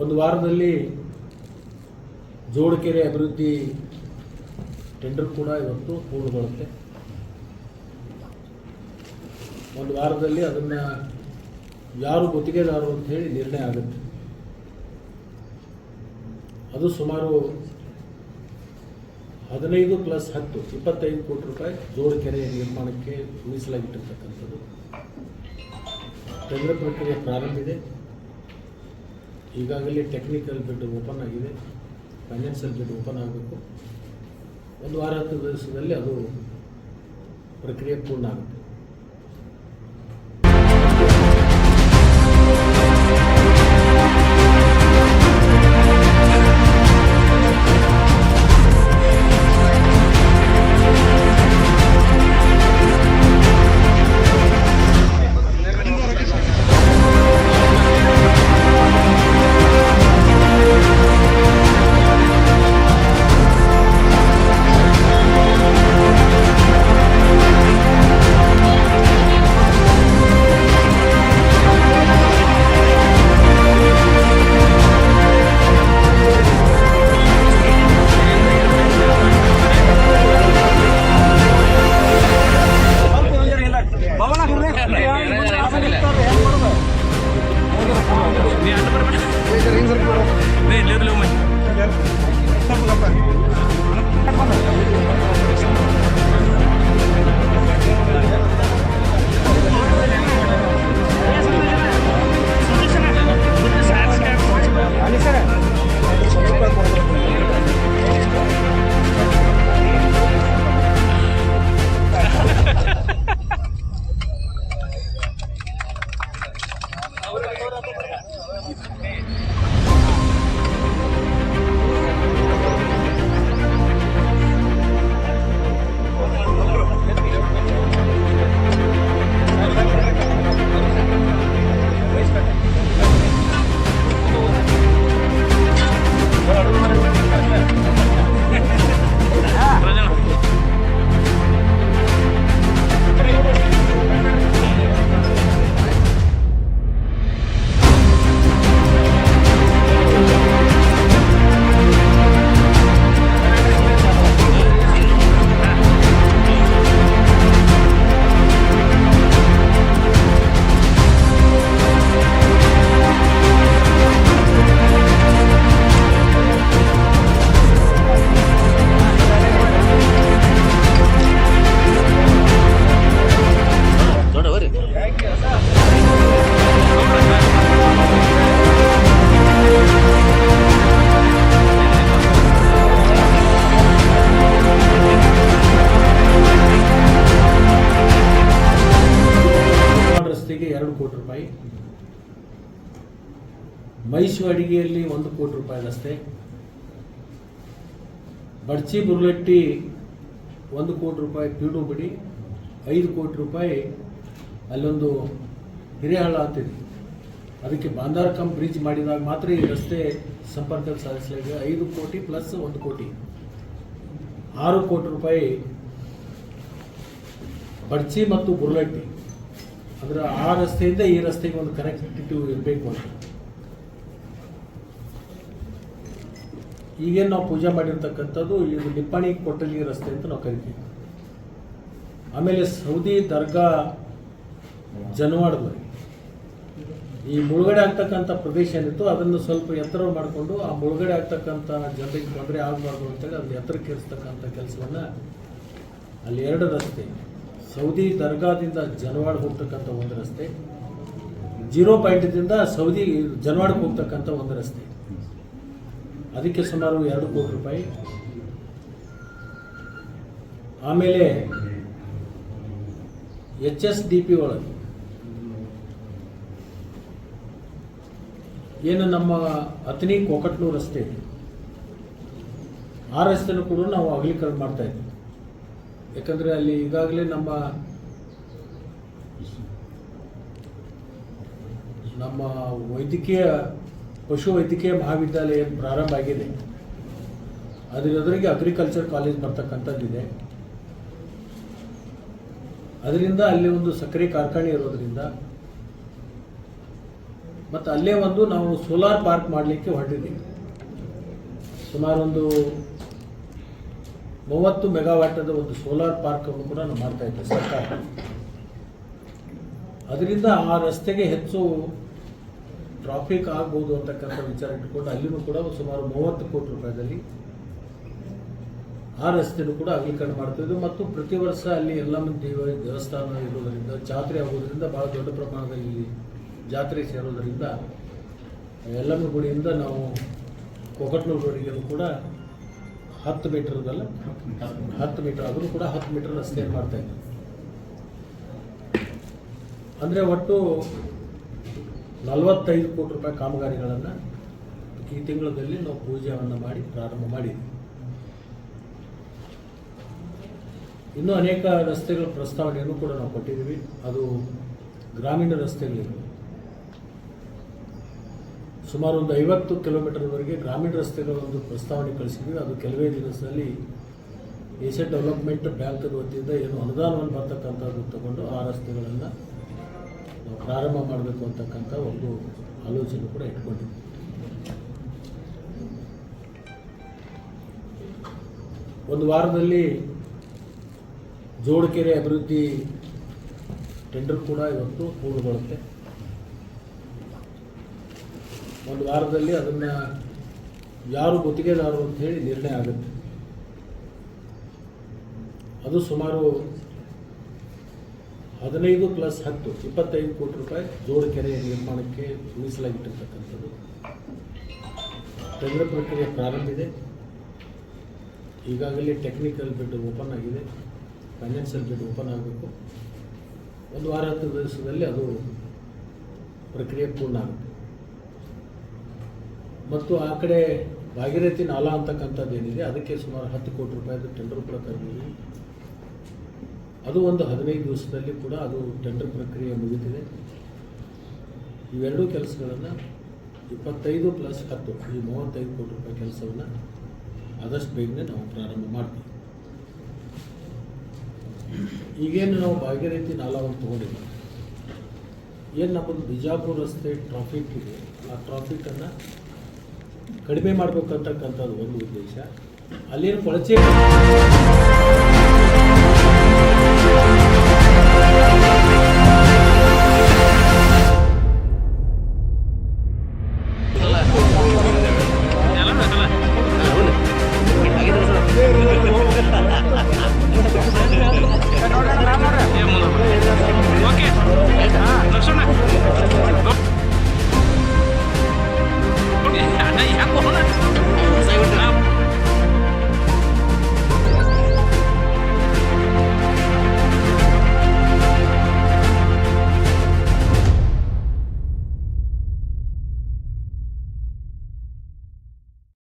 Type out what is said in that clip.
ಒಂದು ವಾರದಲ್ಲಿ ಜೋಡಕೆರೆ ಅಭಿವೃದ್ಧಿ ಟೆಂಡರ್ ಕೂಡ ಇವತ್ತು ಪೂರ್ಣಗೊಳ್ಳುತ್ತೆ. ಒಂದು ವಾರದಲ್ಲಿ ಅದನ್ನು ಯಾರು ಗುತ್ತಿಗೆದಾರರು ಅಂತ ಹೇಳಿ ನಿರ್ಣಯ ಆಗುತ್ತೆ. ಅದು ಸುಮಾರು ಹದಿನೈದು ಪ್ಲಸ್ ಹತ್ತು, ಇಪ್ಪತ್ತೈದು ಕೋಟಿ ರೂಪಾಯಿ ಜೋಡಕೆರೆ ನಿರ್ಮಾಣಕ್ಕೆ ಮೀಸಲಾಗಿಟ್ಟಿರ್ತಕ್ಕಂಥದ್ದು. ಟೆಂಡರ್ ಪ್ರಕ್ರಿಯೆ ಪ್ರಾರಂಭ ಇದೆ. ಈಗಾಗಲೇ ಟೆಕ್ನಿಕಲ್ ಬಿಡ್ ಓಪನ್ ಆಗಿದೆ. ಫೈನಾನ್ಷಿಯಲ್ ಬಿಡ್ ಓಪನ್ ಆಗಬೇಕು. ಒಂದು ವಾರ ಹತ್ತು ದಿವಸದಲ್ಲಿ ಅದು ಪ್ರಕ್ರಿಯೆ ಪೂರ್ಣ ಆಗುತ್ತೆ. ಮೈಸೂರು ಅಡಿಗೆಯಲ್ಲಿ ಒಂದು ಕೋಟಿ ರೂಪಾಯಿ ರಸ್ತೆ. ಬಡ್ಚಿ ಬುರ್ಲಟ್ಟಿ ಒಂದು ಕೋಟಿ ರೂಪಾಯಿ ಪೀಡು ಬಿಡಿ ಐದು ಕೋಟಿ ರೂಪಾಯಿ ಅಲ್ಲೊಂದು ಹಿರಿಯಾಳ ಅಂತಿದೆ ಅದಕ್ಕೆ ಬಾಂದಾರಕಂ ಬ್ರಿಡ್ಜ್ ಮಾಡಿದಾಗ ಮಾತ್ರ ಈ ರಸ್ತೆ ಸಂಪರ್ಕ ಸಾಧಿಸಲಾಗಿದೆ ಐದು ಕೋಟಿ ಪ್ಲಸ್ ಒಂದು ಕೋಟಿ. ಆರು ಕೋಟಿ ರೂಪಾಯಿ ಬಡ್ಚಿ ಮತ್ತು ಬುರ್ಲಟ್ಟಿ ಅದರ ಆ ರಸ್ತೆಯಿಂದ ಈ ರಸ್ತೆಗೆ ಒಂದು ಕನೆಕ್ಟಿವಿಟಿ ಇರಬೇಕು ಅಂತ. ಈಗೇನು ನಾವು ಪೂಜೆ ಮಾಡಿರ್ತಕ್ಕಂಥದ್ದು ಇದು ನಿಪ್ಪಾಣಿ ಕೊಟ್ಟಲಿ ರಸ್ತೆ ಅಂತ ನಾವು ಕರಿತೀವಿ. ಆಮೇಲೆ ಸೌದಿ ದರ್ಗಾ ಜನವಾಡದಲ್ಲಿ ಈ ಮುಳುಗಡೆ ಆಗ್ತಕ್ಕಂಥ ಪ್ರದೇಶ ಏನಿತ್ತು ಅದನ್ನು ಸ್ವಲ್ಪ ಎತ್ತರ ಮಾಡಿಕೊಂಡು ಆ ಮುಳುಗಡೆ ಆಗ್ತಕ್ಕಂಥ ಜನರಿಗೆ ತೊಂದರೆ ಆಗಬಾರ್ದು ಅಂತೇಳಿ ಅದನ್ನ ಎತ್ತರಕ್ಕೆ ಇರ್ತಕ್ಕಂಥ ಕೆಲಸವನ್ನು ಅಲ್ಲಿ ಎರಡು ರಸ್ತೆ. ಸೌದಿ ದರ್ಗಾದಿಂದ ಜನವಾಡ ಹೋಗ್ತಕ್ಕಂಥ ಒಂದು ರಸ್ತೆ. ಜೀರೋ ಪಾಯಿಂಟ್ದಿಂದ ಸೌದಿ ಜನವಾಡಕ್ಕೆ ಹೋಗ್ತಕ್ಕಂಥ ಒಂದು ರಸ್ತೆ. ಅದಕ್ಕೆ ಸುಮಾರು ಎರಡು ಕೋಟಿ ರೂಪಾಯಿ. ಆಮೇಲೆ ಎಚ್ ಎಸ್ ಡಿ ಪಿ ಒಳಗೆ ಏನು ನಮ್ಮ ಅತ್ನಿ ಕೊಕಟ್ನೂರು ರಸ್ತೆ ಇದೆ. ಆ ರಸ್ತೆನೂ ಕೂಡ ನಾವು ಅಗಲೀಕರಣ ಮಾಡ್ತಾ ಇದ್ದೀವಿ. ಯಾಕಂದರೆ ಅಲ್ಲಿ ಈಗಾಗಲೇ ನಮ್ಮ ನಮ್ಮ ವೈದ್ಯಕೀಯ ಪಶು ವೈದ್ಯಕೀಯ ಮಹಾವಿದ್ಯಾಲಯ ಪ್ರಾರಂಭ ಆಗಿದೆ. ಅದರ ಎದುರಿಗೆ ಅಗ್ರಿಕಲ್ಚರ್ ಕಾಲೇಜ್ ಬರ್ತಕ್ಕಂಥದ್ದಿದೆ. ಅದರಿಂದ ಅಲ್ಲಿ ಒಂದು ಸಕ್ಕರೆ ಕಾರ್ಖಾನೆ ಇರೋದರಿಂದ ಮತ್ತು ಅಲ್ಲೇ ಒಂದು ನಾವು ಸೋಲಾರ್ ಪಾರ್ಕ್ ಮಾಡಲಿಕ್ಕೆ ಹೊರಟಿದ್ದೀವಿ. ಸುಮಾರು ಒಂದು ಮೂವತ್ತು ಮೆಗಾವಾಟದ ಒಂದು ಸೋಲಾರ್ ಪಾರ್ಕನ್ನು ಕೂಡ ನಾವು ಮಾಡ್ತಾ ಇದ್ದೇವೆ ಸರ್ಕಾರ. ಅದರಿಂದ ಆ ರಸ್ತೆಗೆ ಹೆಚ್ಚು ಟ್ರಾಫಿಕ್ ಆಗ್ಬೋದು ಅಂತಕ್ಕಂಥ ವಿಚಾರ ಇಟ್ಟುಕೊಂಡು ಅಲ್ಲಿನೂ ಕೂಡ ಸುಮಾರು ಮೂವತ್ತು ಕೋಟಿ ರೂಪಾಯಿದಲ್ಲಿ ಆ ರಸ್ತೆನೂ ಕೂಡ ಅಗಲೀಕರಣ ಮಾಡ್ತಿದ್ವಿ ಮತ್ತು ಪ್ರತಿ ವರ್ಷ ಅಲ್ಲಿ ಎಲ್ಲಮ್ಮ ದೇವ ದೇವಸ್ಥಾನ ಇರೋದರಿಂದ, ಜಾತ್ರೆ ಆಗೋದರಿಂದ ಬಹಳ ದೊಡ್ಡ ಪ್ರಮಾಣದಲ್ಲಿ ಜಾತ್ರೆ ಸೇರೋದರಿಂದ ಎಲ್ಲಮ್ಮ ಗುಡಿಯಿಂದ ನಾವು ಕೊಕಟ್ನೂರು ರೋಡಿಗೆ ಕೂಡ ಹತ್ತು ಮೀಟರ್ದಲ್ಲ ಹತ್ತು ಮೀಟರ್ ಆದರೂ ಕೂಡ ಹತ್ತು ಮೀಟರ್ ರಸ್ತೆಯನ್ನು ಮಾಡ್ತಾ ಇದ್ದೀವಿ ಅಂದರೆ ಒಟ್ಟು ನಲವತ್ತೈದು ಕೋಟಿ ರೂಪಾಯಿ ಕಾಮಗಾರಿಗಳನ್ನು ಈ ತಿಂಗಳಲ್ಲಿ ನಾವು ಪೂಜೆಯನ್ನು ಮಾಡಿ ಪ್ರಾರಂಭ ಮಾಡಿದ್ವಿ. ಇನ್ನೂ ಅನೇಕ ರಸ್ತೆಗಳ ಪ್ರಸ್ತಾವನೆಯನ್ನು ಕೂಡ ನಾವು ಕೊಟ್ಟಿದ್ದೀವಿ. ಅದು ಗ್ರಾಮೀಣ ರಸ್ತೆಗಳಿವೆ ಸುಮಾರು ಒಂದು ಐವತ್ತು ಕಿಲೋಮೀಟರ್ವರೆಗೆ ಗ್ರಾಮೀಣ ರಸ್ತೆಗಳ ಒಂದು ಪ್ರಸ್ತಾವನೆ ಕಳಿಸಿದ್ವಿ. ಅದು ಕೆಲವೇ ದಿವಸದಲ್ಲಿ ಏಷ್ಯಾ ಡೆವಲಪ್ಮೆಂಟ್ ಬ್ಯಾಂಕ್ ವತಿಯಿಂದ ಏನು ಅನುದಾನವನ್ನು ಬರ್ತಕ್ಕಂಥದ್ದು ತಗೊಂಡು ಆ ರಸ್ತೆಗಳನ್ನು ಪ್ರಾರಂಭ ಮಾಡಬೇಕು ಅಂತಕ್ಕಂಥ ಒಂದು ಆಲೋಚನೆ ಕೂಡ ಇಟ್ಕೊಂಡಿದ್ವಿ ಒಂದು ವಾರದಲ್ಲಿ ಜೋಡಕೆರೆ ಅಭಿವೃದ್ಧಿ ಟೆಂಡರ್ ಕೂಡ ಇವತ್ತು ಪೂರ್ಣಗೊಳ್ಳುತ್ತೆ. ಒಂದು ವಾರದಲ್ಲಿ ಅದನ್ನು ಯಾರು ಗುತ್ತಿಗೆದಾರರು ಅಂತ ಹೇಳಿ ನಿರ್ಣಯ ಆಗುತ್ತೆ. ಅದು ಸುಮಾರು ಹದಿನೈದು ಪ್ಲಸ್ ಹತ್ತು, ಇಪ್ಪತ್ತೈದು ಕೋಟಿ ರೂಪಾಯಿ ಜೋಡಕೆರೆ ನಿರ್ಮಾಣಕ್ಕೆ ಮೀಸಲಾಗಿಟ್ಟಿರ್ತಕ್ಕಂಥದ್ದು ಟೆಂಡರ್ ಪ್ರಕ್ರಿಯೆ ಪ್ರಾರಂಭ ಇದೆ. ಈಗಾಗಲೇ ಟೆಕ್ನಿಕಲ್ ಬಿಡ್ ಓಪನ್ ಆಗಿದೆ. ಫೈನಾನ್ಷಿಯಲ್ ಬಿಡ್ ಓಪನ್ ಆಗಬೇಕು. ಒಂದು ವಾರ ಹತ್ತು ದಿವಸದಲ್ಲಿ ಅದು ಪ್ರಕ್ರಿಯೆ ಪೂರ್ಣ ಆಗುತ್ತೆ. ಮತ್ತು ಆ ಕಡೆ ಭಾಗೀರಥಿ ನಾಲಾ ಅಂತಕ್ಕಂಥದ್ದು ಏನಿದೆ, ಅದಕ್ಕೆ ಸುಮಾರು ಹತ್ತು ಕೋಟಿ ರೂಪಾಯಿದು ಟೆಂಡರ್ ಕೂಡ ಕರೆದಿದ್ದೀವಿ ಅದು ಒಂದು ಹದಿನೈದು ದಿವಸದಲ್ಲಿ ಕೂಡ ಅದು ಟೆಂಡರ್ ಪ್ರಕ್ರಿಯೆ ಮುಗಿದಿದೆ. ಇವೆರಡೂ ಕೆಲಸಗಳನ್ನು ಇಪ್ಪತ್ತೈದು ಪ್ಲಸ್ ಹತ್ತು, ಈ ಮೂವತ್ತೈದು ಕೋಟಿ ರೂಪಾಯಿ ಕೆಲಸವನ್ನು ಆದಷ್ಟು ಬೇಗನೆ ನಾವು ಪ್ರಾರಂಭ ಮಾಡ್ತೀವಿ. ಈಗೇನು ನಾವು ಭಾಗೀರಥಿ ನಾಲಾವನ್ನು ತೊಗೊಂಡಿಲ್ಲ. ಏನು ನಮ್ಮದು ಬಿಜಾಪುರ ರಸ್ತೆ ಟ್ರಾಫಿಕ್ ಇದೆ, ಆ ಟ್ರಾಫಿಕನ್ನು ಕಡಿಮೆ ಮಾಡಬೇಕಂತಕ್ಕಂಥದ್ದು ಒಂದು ಉದ್ದೇಶ. ಅಲ್ಲೇನು ಕೊಳಚೆ